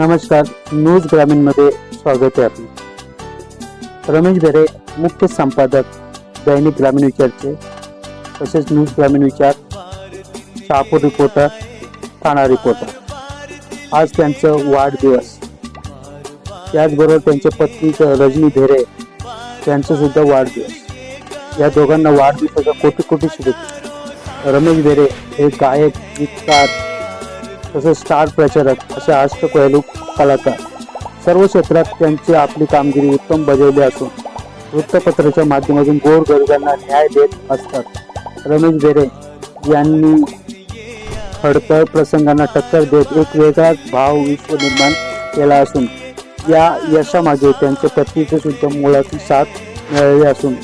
नमस्कार न्यूज ग्रामीणमध्ये स्वागत आहे आपले. रमेश भेरे मुख्य संपादक दैनिक ग्रामीण विचारचे तसेच न्यूज ग्रामीण विचार शहापूर रिपोर्टर ठाणा रिपोर्टर आज त्यांचं वाढदिवस. त्याचबरोबर त्यांच्या पत्नी रजनी भेरे त्यांचं सुद्धा वाढदिवस. या दोघांना वाढदिवसाच्या कोटी कोटी शुभेच्छा. रमेश भेरे हे गायक गीतकार तसेच स्टार प्रचारक असे अष्टपैलू कलाकार. सर्व क्षेत्रात त्यांची आपली कामगिरी उत्तम बजावली असून वृत्तपत्राच्या माध्यमातून गोर गरिबांना न्याय देत असतात. रमेश बेरे यांनी खडतर प्रसंगांना टक्कर देत एक वेगळाच भाव विश्व निर्माण केला असून या यशामागे त्यांच्या पत्नीचे सुद्धा मुलाची साथ मिळाली असून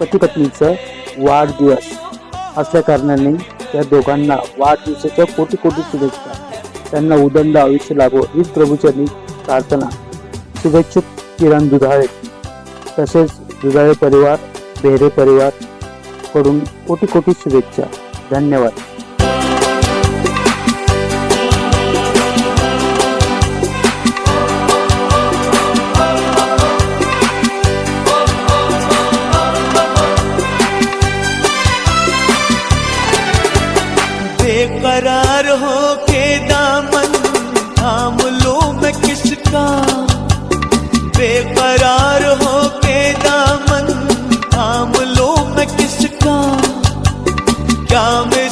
पती पत्नीचं वाढदिवस असल्या कारणाने त्या दोघांना वाढदिवसाच्या कोटी कोटी शुभेच्छा. त्यांना उदंड आयुष्य लागो हीच प्रभूचरणी प्रार्थना. शुभेच्छुक किरण दुधाळे. तसेच दुधाळे परिवार बेहरे परिवारकडून कोटी कोटी शुभेच्छा. धन्यवाद. किसका? बेकरार हो के दामन थाम लो मैं किसका? क्या मैं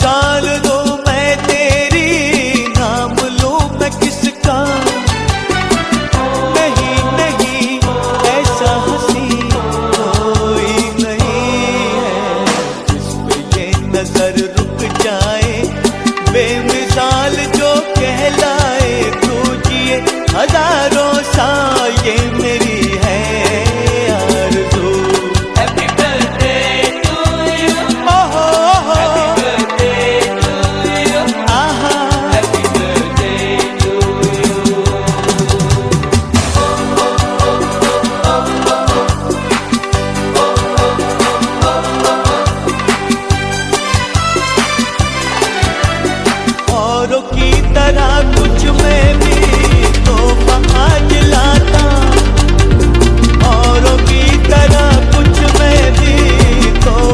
हजारों साल ये मेरी है आरज़ू। हैप्पी बर्थडे टू यू ओहो हैप्पी बर्थडे टू यू आहा। हैप्पी बर्थडे टू यू औरों की तरह कुछ में भी